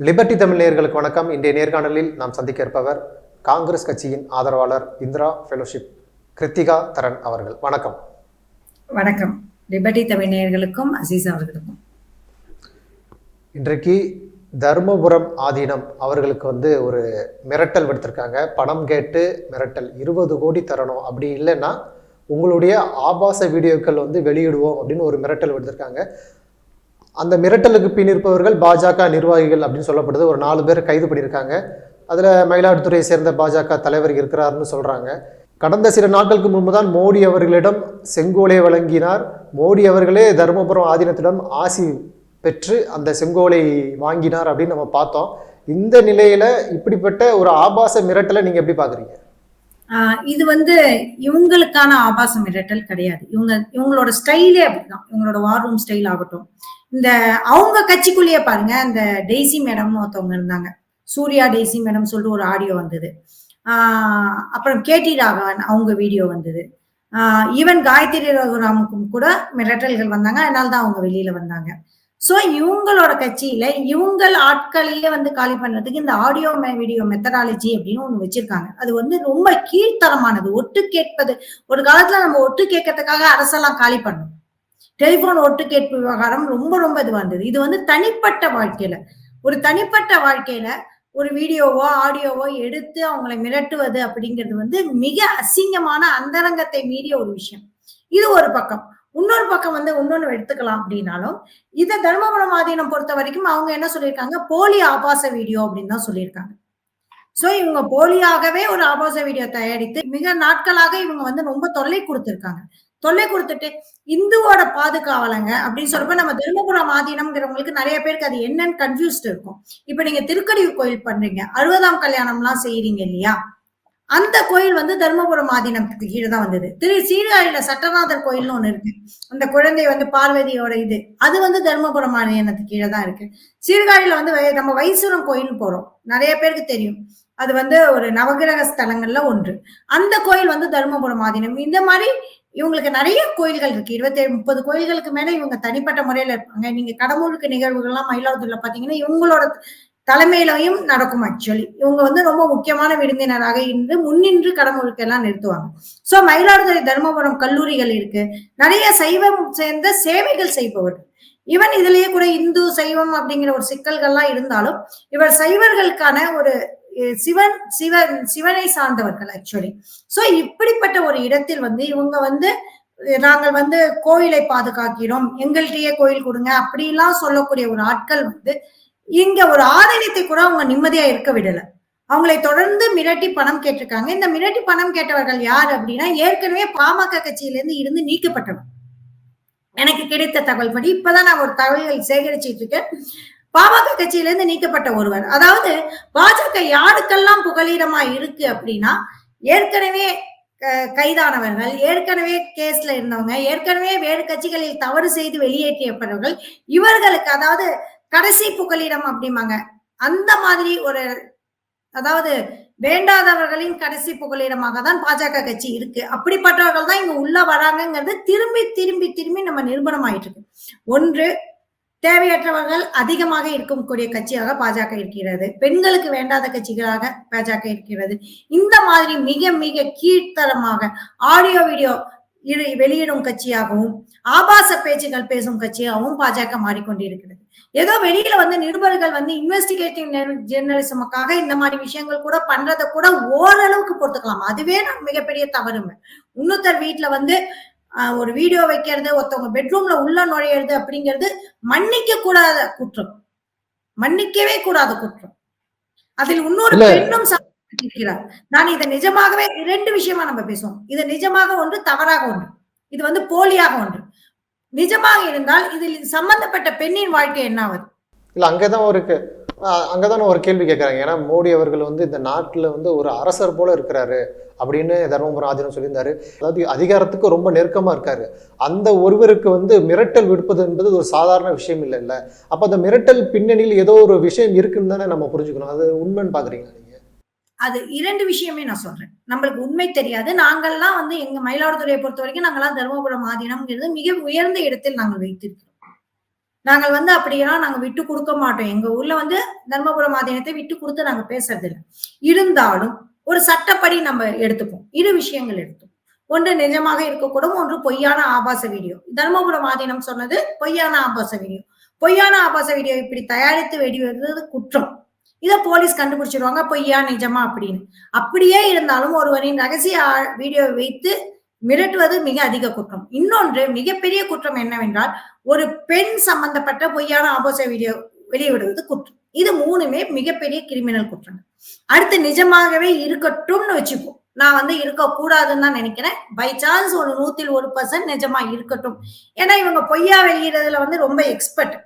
Liberty Tamil நேயர்களுக்கு வணக்கம். இன்றைய நேர்காணலில் நாம் சந்திக்க இருப்பவர் காங்கிரஸ் கட்சியின் ஆதரவாளர் இந்திரா ஃபெலோஷிப் கிருத்திகா தரன் அவர்கள். வணக்கம். வணக்கம். லிபர்டி தமிழர்களுக்கும் அசீஸ் அவர்களுக்கும். இன்றைக்கு தர்மபுரம் ஆதீனம் அவர்களுக்கு வந்து ஒரு மிரட்டல் விடுத்திருக்காங்க. பணம் கேட்டு மிரட்டல். இருபது கோடி தரணும். அப்படி இல்லைன்னா உங்களுடைய ஆபாச வீடியோக்கள் வந்து வெளியிடுவோம் அப்படின்னு ஒரு மிரட்டல் விடுத்திருக்காங்க. அந்த மிரட்டலுக்கு பின் இருப்பவர்கள் பாஜக நிர்வாகிகள் அப்படின்னு சொல்லப்படுது. ஒரு நாலு பேர் கைது பண்ணியிருக்காங்க. அதில் மயிலாடுதுறையை சேர்ந்த பாஜக தலைவர் இருக்கிறார்னு சொல்கிறாங்க கடந்த சில நாட்களுக்கு முன்பு தான் மோடி அவர்களிடம் செங்கோலை வழங்கினார். மோடி அவர்களே தருமபுரம் ஆதீனத்திடம் ஆசி பெற்று அந்த செங்கோலை வாங்கினார் அப்படின்னு நம்ம பார்த்தோம். இந்த நிலையில இப்படிப்பட்ட ஒரு ஆபாச மிரட்டலை நீங்க எப்படி பாக்குறீங்க ஆஹ் இது வந்து இவங்களுக்கான ஆபாச மிரட்டல் கிடையாது. இவங்க இவங்களோட ஸ்டைலே அப்படிதான். இவங்களோட வார் ரூம் ஸ்டைல் ஆகட்டும். இந்த அவங்க கட்சிக்குள்ளேயே பாருங்க இந்த டெய்சி மேடம்னு ஒருத்தவங்க இருந்தாங்க. சூர்யா டெய்சி மேடம் சொல்லிட்டு ஒரு ஆடியோ வந்தது. அப்புறம் கேடி ராகவன் அவங்க வீடியோ வந்தது. ஈவன் காயத்ரி ரகுராமுக்கும் கூட மிரட்டல்கள் வந்தாங்க அதனால தான் அவங்க வெளியில வந்தாங்க. ஸோ இவங்களோட கட்சியில இவங்கள் ஆட்களையே வந்து காலி பண்றதுக்கு இந்த ஆடியோ வீடியோ மெத்தடாலஜி அப்படின்னு ஒன்று வச்சிருக்காங்க. அது வந்து ரொம்ப கீழ்த்தரமானது. ஒட்டு கேட்பது ஒரு காலத்துல நம்ம ஒட்டு கேட்கறதுக்காக அரசெல்லாம் காலி பண்ணோம். டெலிபோன் ஒட்டு கேட்பு விவகாரம் ரொம்ப ரொம்ப இது வந்தது. இது வந்து தனிப்பட்ட வாழ்க்கையில. ஒரு தனிப்பட்ட வாழ்க்கையில ஒரு வீடியோவோ ஆடியோவோ எடுத்து அவங்களை மிரட்டுவது அப்படிங்கிறது வந்து மிக அசிங்கமான அந்தரங்கத்தை மீறிய ஒரு விஷயம். இது ஒரு பக்கம். இன்னொரு பக்கம் வந்து இன்னொன்னு எடுத்துக்கலாம் அப்படின்னாலும் இதை தர்மபுரம் ஆதீனம் பொறுத்த வரைக்கும் அவங்க என்ன சொல்லியிருக்காங்க? போலி ஆபாச வீடியோ அப்படின்னு தான் சொல்லியிருக்காங்க. சோ இவங்க போலியாகவே ஒரு ஆபாச வீடியோ தயாரித்து மிக நாட்களாக இவங்க வந்து ரொம்ப தொல்லை கொடுத்திருக்காங்க. தொல்லை கொடுத்துட்டு இந்துவோட பாதுகாவலங்க அப்படின்னு சொல்றப்ப நம்ம தர்மபுரம் ஆதீனம்ங்கிறவங்களுக்கு நிறைய பேருக்கு அது என்னன்னு கன்ஃபியூஸ்ட் இருக்கும். இப்ப நீங்க திருக்கடியூர் கோயில் பண்றீங்க அறுபதாம் கல்யாணம் எல்லாம் செய்யறீங்க இல்லையா? அந்த கோயில் வந்து தர்மபுரம் ஆதீனத்துக்கு கீழே தான் வந்தது. திரு சீர்காழியில சட்டநாதர் கோயில்னு ஒண்ணு இருக்கு. அந்த குழந்தை வந்து பார்வதியோட இது. அது வந்து தர்மபுரம் ஆதீனத்துக்கு கீழே தான் இருக்கு. சீர்காழியில வந்து வை- நம்ம வைசூரம் கோயில் போறோம். நிறைய பேருக்கு தெரியும். அது வந்து ஒரு நவகிரக ஸ்தலங்கள்ல ஒன்று. அந்த கோயில் வந்து தர்மபுரம் ஆதீனம். இந்த மாதிரி இவங்களுக்கு நிறைய கோயில்கள் இருக்கு. இருபத்தேழு முப்பது கோயில்களுக்கு மேல இவங்க தனிப்பட்ட முறையில இருப்பாங்க. நீங்க கடமுழுக்கு நிகழ்வுகள்லாம் மயிலாடுதுறையில பாத்தீங்கன்னா இவங்களோட தலைமையிலையும் நடக்கும் ஆக்சுவலி இவங்க வந்து ரொம்ப முக்கியமான விருந்தினராக இருந்து முன்னின்று கடமுழுக்கு எல்லாம் நிறுத்துவாங்க. சோ மயிலாடுதுறை தர்மபுரம் கல்லூரிகள் இருக்கு. நிறைய சைவம் சேர்ந்த சேவைகள் செய்பவர்கள் ஈவன் இதுலயே கூட இந்து சைவம் அப்படிங்கிற ஒரு சிக்கல்கள்லாம் இருந்தாலும் இவர் சைவர்களுக்கான ஒரு சிவன் சிவன் சிவனை சார்ந்தவர்கள் ஆக்சுவலி சோ இப்படிப்பட்ட ஒரு இடத்தில் வந்து இவங்க வந்து நாங்கள் வந்து கோயிலை பாதுகாக்கிறோம். எங்கள்கிட்டயே கோயில் கொடுங்க. அப்படிலாம் சொல்லக்கூடிய ஒரு ஆட்கள் வந்து இங்க ஒரு ஆதீனத்தை கூட அவங்க நிம்மதியா இருக்க விடல. அவங்களை தொடர்ந்து மிரட்டி பணம் கேட்டிருக்காங்க. இந்த மிரட்டி பணம் கேட்டவர்கள் யார் அப்படின்னா ஏற்கனவே பாமக கட்சியிலிருந்து இருந்து நீக்கப்பட்டவர். எனக்கு கிடைத்த தகவல் படி இப்பதான் நான் ஒரு தகவல்கள் சேகரிச்சிட்டு இருக்கேன். பாமக கட்சியிலிருந்து நீக்கப்பட்ட ஒருவர். அதாவது பாஜக யாருக்கெல்லாம் புகலிடமா இருக்கு அப்படின்னா ஏற்கனவே கைதானவர்கள் ஏற்கனவே கேஸ்ல இருந்தவங்க ஏற்கனவே வேறு கட்சிகளில் தவறு செய்து வெளியேற்றியப்பட்டவர்கள் இவர்களுக்கு அதாவது கடைசி புகலிடம் அப்படிம்பாங்க. அந்த மாதிரி ஒரு அதாவது வேண்டாதவர்களின் கடைசி புகலிடமாக தான் பாஜக கட்சி இருக்கு. அப்படிப்பட்டவர்கள் தான் இங்க உள்ள வராங்கங்கிறது திரும்பி திரும்பி திரும்பி நம்ம நிரூபணம் ஆயிட்டு இருக்கு ஒன்று தேவையற்றவர்கள் அதிகமாக இருக்கக்கூடிய கட்சியாக பாஜக இருக்கிறது. பெண்களுக்கு வேண்டாத கட்சிகளாக பாஜக இருக்கிறது. இந்த மாதிரி மிக மிக கீழ்த்தரமாக ஆடியோ வீடியோ இரு வெளியிடும் கட்சியாகவும் ஆபாச பேச்சுகள் பேசும் கட்சியாகவும் பாஜக மாறிக்கொண்டிருக்கிறது. ஏதோ வெளியில வந்து நிருபர்கள் வந்து இன்வெஸ்டிகேட்டிவ் ஜெர்னலிசமுக்காக இந்த மாதிரி விஷயங்கள் கூட பண்றதை கூட ஓரளவுக்கு பொறுத்துக்கலாம். அதுவே நான் மிகப்பெரிய தவறுங்க. இன்னொருத்தர் வீட்டுல வந்து ஒரு வீடியோ வைக்கிறது ஒருத்தவங்க பெட்ரூம்ல உள்ள நுழையிறது அப்படிங்கிறது மன்னிக்க கூடாத குற்றம். மன்னிக்கவே கூடாத குற்றம். அதில் இன்னொரு. பெண்ணும் இருக்கிறார் நான் இதை நிஜமாகவே ரெண்டு விஷயமா நம்ம பேசுவோம். இது நிஜமாக ஒன்று தவறாக ஒன்று. இது வந்து போலியாக ஒன்று. நிஜமாக இருந்தால் இதில் சம்பந்தப்பட்ட பெண்ணின் வாழ்க்கை என்ன ஆகுது இல்ல அங்கதான் ஒரு அங்கே தான் ஒரு கேள்வி கேட்குறாங்க ஏன்னா மோடி அவர்கள் வந்து இந்த நாட்டில் வந்து ஒரு அரசர் போல இருக்கிறாரு அப்படின்னு தர்மபுரம் ஆதீனம் சொல்லியிருந்தாரு. அதாவது அதிகாரத்துக்கு ரொம்ப நெருக்கமாக இருக்காரு. அந்த ஒருவருக்கு வந்து மிரட்டல் விடுப்பது என்பது ஒரு சாதாரண விஷயம் இல்லை இல்லை. அப்போ அந்த மிரட்டல் பின்னணியில் ஏதோ ஒரு விஷயம் இருக்குன்னு தானே நம்ம புரிஞ்சுக்கணும். அது உண்மைன்னு பார்க்குறீங்களா நீங்கள் அது இரண்டு விஷயமே நான் சொல்றேன். நம்மளுக்கு உண்மை தெரியாது. நாங்கள்லாம் வந்து எங்க மயிலாடுதுறையை பொறுத்த வரைக்கும் நாங்கள்லாம் தருமபுரம் ஆதீனம்ங்கிறது மிக உயர்ந்த இடத்தில் நாங்கள் வைத்திருக்கிறோம். நாங்கள் வந்து அப்படியெல்லாம் நாங்க விட்டு கொடுக்க மாட்டோம். எங்க ஊர்ல வந்து தர்மபுரம் ஆதீனத்தை விட்டு கொடுத்து நாங்க பேசுறது இல்லை இருந்தாலும் ஒரு சட்டப்படி நம்ம எடுத்துப்போம். இரு விஷயங்கள் எடுத்துப்போம். ஒன்று நிஜமாக இருக்கக்கூடும் ஒன்று பொய்யான ஆபாச வீடியோ. தர்மபுரம் ஆதீனம் சொன்னது பொய்யான ஆபாச வீடியோ. பொய்யான ஆபாச வீடியோ இப்படி தயாரித்து வெடிவது குற்றம். இதை போலீஸ் கண்டுபிடிச்சிருவாங்க பொய்யா நிஜமா அப்படின்னு. அப்படியே இருந்தாலும் ஒருவரின் ரகசிய வீடியோ வைத்து மிரட்டுவது மிக அதிக குற்றம். இன்னொன்று மிகப்பெரிய குற்றம் என்னவென்றால் ஒரு பெண் சம்பந்தப்பட்ட பொய்யான ஆபாச வீடியோ வெளியிடுவது குற்றம். இது மூணுமே மிகப்பெரிய கிரிமினல் குற்றங்கள் அடுத்து நிஜமாகவே இருக்கட்டும்னு வச்சுப்போம் நான் வந்து இருக்கக்கூடாதுன்னு தான் நினைக்கிறேன். பை சான்ஸ் ஒரு நூத்தில் ஒரு பர்சன்ட் நிஜமா இருக்கட்டும். ஏன்னா இவங்க பொய்யா வெளியிடுறதுல வந்து ரொம்ப எக்ஸ்பர்ட்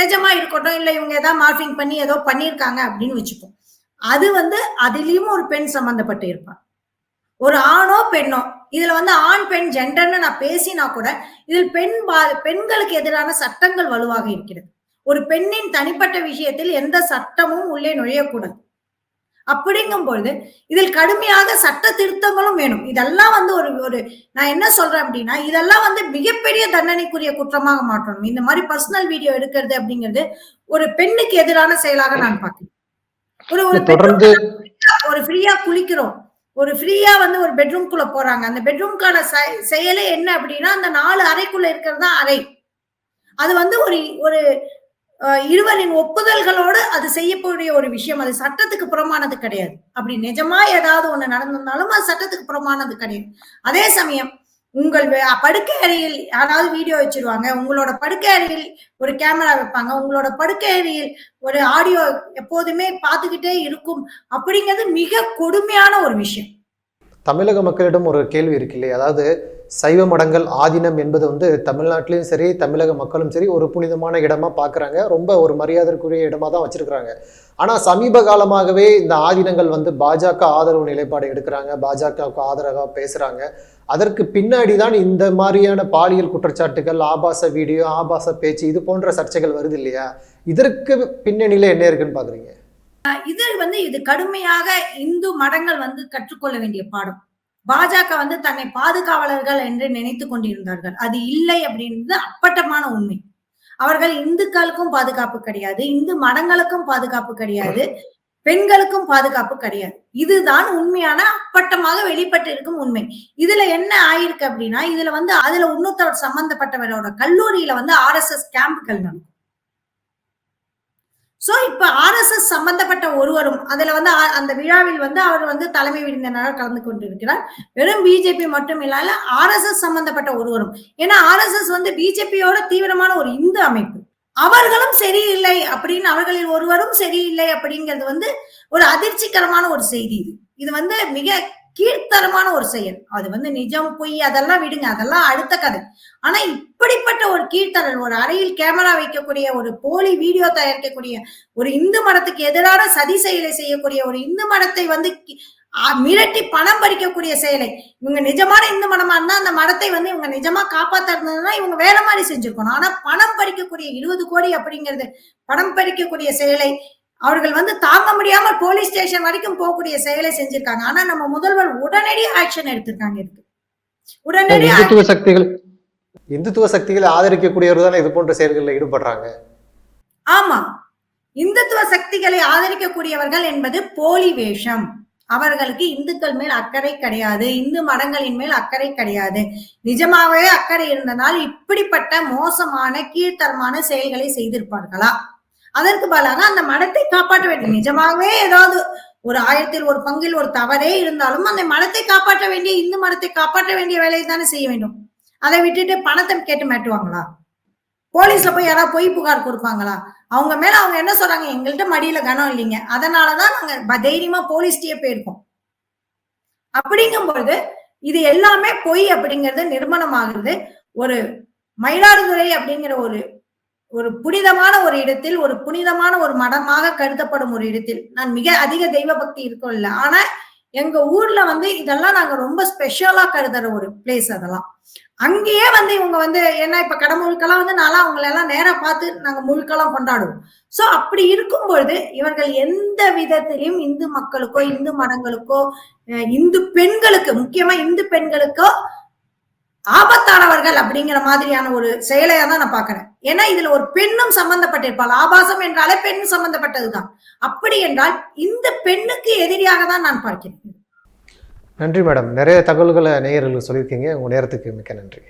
நிஜமா இருக்கட்டும். இல்லை இவங்க ஏதாவது மார்பிங் பண்ணி ஏதோ பண்ணியிருக்காங்க அப்படின்னு வச்சுப்போம் அது வந்து அதுலயும் ஒரு பெண் சம்பந்தப்பட்டு இருப்பான். ஒரு ஆணோ பெண்ணோ இதுல வந்து ஆண் பெண் ஜெண்டர்னு நான் பேசினா கூட இதில் பெண் பா- பெண்களுக்கு எதிரான சட்டங்கள் வலுவாக இருக்கிறது. ஒரு பெண்ணின் தனிப்பட்ட விஷயத்தில் எந்த சட்டமும் உள்ளே நுழையக்கூடாது. அப்படிங்கும் பொழுது இதில் கடுமையாக சட்ட திருத்தங்களும் வேணும். இதெல்லாம் வந்து ஒரு ஒரு நான் என்ன சொல்றேன் அப்படின்னா இதெல்லாம் வந்து மிகப்பெரிய தண்டனைக்குரிய குற்றமாக மாற்றணும். இந்த மாதிரி பர்சனல் வீடியோ எடுக்கிறது அப்படிங்கிறது ஒரு பெண்ணுக்கு எதிரான செயலாக நான் பார்க்கிறேன். ஒரு ஒரு ஃப்ரீயா குளிக்கிறோம். ஒரு ஃப்ரீயா வந்து ஒரு பெட்ரூம்குள்ள போறாங்க. அந்த பெட்ரூம்க்கான செயலே என்ன அப்படின்னா அந்த நாலு அறைக்குள்ள இருக்கிறது தான் அறை. அது வந்து ஒரு ஒரு இருவரின் ஒப்புதல்களோடு அது செய்யக்கூடிய ஒரு விஷயம். அது சட்டத்துக்கு புறமானது கிடையாது. அப்படி நிஜமா ஏதாவது ஒண்ணு நடந்திருந்தாலும் அது சட்டத்துக்கு புறமானது கிடையாது. அதே சமயம் உங்கள் படுக்கை அறையில் யாராவது வீடியோ வச்சிருவாங்க. உங்களோட படுக்கை அறையில் ஒரு கேமரா வைப்பாங்க. உங்களோட படுக்கை அறையில் ஒரு ஆடியோ எப்போதுமே பார்த்துக்கிட்டே இருக்கும். அப்படிங்கிறது மிக கொடுமையான ஒரு விஷயம். தமிழக மக்களிடம் ஒரு கேள்வி இருக்கு இல்லையா? அதாவது சைவ மடங்கள் ஆதீனம் என்பது வந்து தமிழ்நாட்டிலையும் சரி தமிழக மக்களும் சரி ஒரு புனிதமான இடமா பார்க்குறாங்க ரொம்ப ஒரு மரியாதைக்குரிய இடமா தான் வச்சிருக்கிறாங்க. ஆனால் சமீப காலமாகவே இந்த ஆதீனங்கள் வந்து பாஜக ஆதரவு நிலைப்பாடு எடுக்கிறாங்க. பாஜகவுக்கு ஆதரவாக பேசுகிறாங்க அதற்கு பின்னாடி தான் இந்த மாதிரியான பாலியல் குற்றச்சாட்டுகள் ஆபாச வீடியோ ஆபாச பேச்சு இது போன்ற சர்ச்சைகள் வருது இல்லையா? இதற்கு பின்னணியில என்ன இருக்குன்னு பார்க்குறீங்க இது வந்து இது கடுமையாக இந்து மடங்கள் வந்து கற்றுக்கொள்ள வேண்டிய பாடம். பாஜக வந்து தன்னை பாதுகாவலர்கள் என்று நினைத்து கொண்டிருந்தார்கள். அது இல்லை அப்படின்றது அப்பட்டமான உண்மை. அவர்கள் இந்துக்களுக்கும் பாதுகாப்பு கிடையாது. இந்து மடங்களுக்கும் பாதுகாப்பு கிடையாது. பெண்களுக்கும் பாதுகாப்பு கிடையாது. இதுதான் உண்மையான அப்பட்டமாக வெளிப்பட்டு இருக்கும் உண்மை. இதுல என்ன ஆயிருக்கு அப்படின்னா இதுல வந்து அதுல இன்னொருத்தவர் சம்பந்தப்பட்டவரோட கல்லூரியில வந்து ஆர்எஸ்எஸ் கேம்புகள் நடக்கும். சோ இப்ப ஆர்எஸ்எஸ் சம்பந்தப்பட்ட ஒருவரும் அதுல வந்து அந்த விழாவில் வந்து அவர் வந்து தலைமை விருந்தினராக கலந்து கொண்டிருக்கிறார். வெறும் பிஜேபி மட்டும் இல்லாமல் ஆர்எஸ்எஸ் சம்பந்தப்பட்ட ஒருவரும். ஏன்னா ஆர்எஸ்எஸ் வந்து பிஜேபியோட தீவிரமான ஒரு இந்து அமைப்பு. அவர்களும் சரியில்லை அப்படின்னு அவர்களில் ஒருவரும் சரியில்லை அப்படிங்கிறது வந்து ஒரு அதிர்ச்சிகரமான ஒரு செய்தி இது. இது வந்து மிக கீழ்த்தரமான ஒரு செயல். அது வந்து நிஜம் பொய் அதெல்லாம் விடுங்க அதெல்லாம் அடுத்த கதை. ஆனா இப்படிப்பட்ட ஒரு கீழ்த்தரல் ஒரு அறையில் கேமரா வைக்கக்கூடிய ஒரு போலி வீடியோ தயாரிக்கக்கூடிய ஒரு இந்து மடத்துக்கு எதிரான சதி செயலை செய்யக்கூடிய ஒரு இந்து மடத்தை வந்து மிரட்டி பணம் பறிக்கக்கூடிய செயலை. இவங்க நிஜமான இந்து மடமா இருந்தா அந்த மடத்தை வந்து இவங்க நிஜமா காப்பாத்த இருந்ததுன்னா இவங்க வேற மாதிரி செஞ்சிருக்கணும். ஆனா பணம் பறிக்கக்கூடிய இருபது கோடி அப்படிங்கிறது பணம் பறிக்கக்கூடிய செயலை அவர்கள் வந்து தாங்க முடியாம போலீஸ் ஸ்டேஷன் வரைக்கும் போகக்கூடிய செயலை செஞ்சிருக்காங்க. ஆனா நம்ம முதல்வர் உடனடி ஆக்ஷன் எடுத்திருக்காங்க இதுக்கு. உடனடி சக்திகள் இந்துத்துவ சக்திகளை ஆதரிக்கக்கூடியவர் தானே இது போன்ற செயல்களில் ஈடுபடுறாங்க? ஆமா. இந்துத்துவ சக்திகளை ஆதரிக்கக்கூடியவர்கள் என்பது போலி வேஷம். அவர்களுக்கு இந்துக்கள் மேல் அக்கறை கிடையாது. இந்து மடங்களின் மேல் அக்கறை கிடையாது. நிஜமாகவே அக்கறை இருந்தனால் இப்படிப்பட்ட மோசமான கீழ்த்தரமான செயல்களை செய்திருப்பார்களா? அதற்கு பதிலாக அந்த மடத்தை காப்பாற்ற வேண்டும் நிஜமாகவே ஏதாவது ஒரு ஆயிரத்தில் ஒரு பங்கில் ஒரு தவறே இருந்தாலும் அந்த மடத்தை காப்பாற்ற வேண்டிய இந்து மடத்தை காப்பாற்ற வேண்டிய வேலையை தானே செய்ய வேண்டும். அதை விட்டுட்டு பணத்தை கேட்டு மாட்டுவாங்களா போலீஸ்ல போய் யாராவது பொய் புகார் கொடுப்பாங்களா? அவங்க மேல அவங்க என்ன சொல்றாங்க? எங்கள்கிட்ட மடியில கனம் இல்லைங்க. அதனாலதான் நாங்க தைரியமா போலீஸ்டே போயிருக்கோம். அப்படிங்கும் பொழுது இது எல்லாமே பொய் அப்படிங்கிறது நிர்மணமாகிறது ஒரு மயிலாடுதுறை அப்படிங்கிற ஒரு ஒரு புனிதமான ஒரு இடத்தில் ஒரு புனிதமான ஒரு மடமாக கருதப்படும் ஒரு இடத்தில் நான் மிக அதிக தெய்வ பக்தி இருக்கும் இல்ல ஆனா எங்க ஊர்ல வந்து இதெல்லாம் நாங்க ரொம்ப ஸ்பெஷலா கருதுற ஒரு பிளேஸ் அதெல்லாம். அங்கேயே வந்து இவங்க வந்து ஏன்னா இப்ப கடமுழுக்கெல்லாம் வந்து நாளா அவங்கள எல்லாம் நேரா பார்த்து நாங்க முழுக்கெல்லாம் கொண்டாடுவோம். சோ அப்படி இருக்கும் பொழுது இவர்கள் எந்த விதத்திலையும் இந்து மக்களுக்கோ இந்து மடங்களுக்கோ இந்து பெண்களுக்கு முக்கியமா இந்து பெண்களுக்கோ ஆபத்தானவர்கள் அப்படிங்கிற மாதிரியான ஒரு செயலையா தான் நான் பாக்குறேன் ஏன்னா இதுல ஒரு பெண்ணும் சம்பந்தப்பட்டிருப்பாள். ஆபாசம் என்றாலே பெண் சம்பந்தப்பட்டதுதான். அப்படி என்றால் இந்த பெண்ணுக்கு எதிரியாக தான் நான் பார்க்கிறேன். நன்றி மேடம். நிறைய தகவல்களை நேயர்களுக்கு சொல்லியிருக்கீங்க. உங்கள் நேரத்துக்கு மிக்க நன்றி.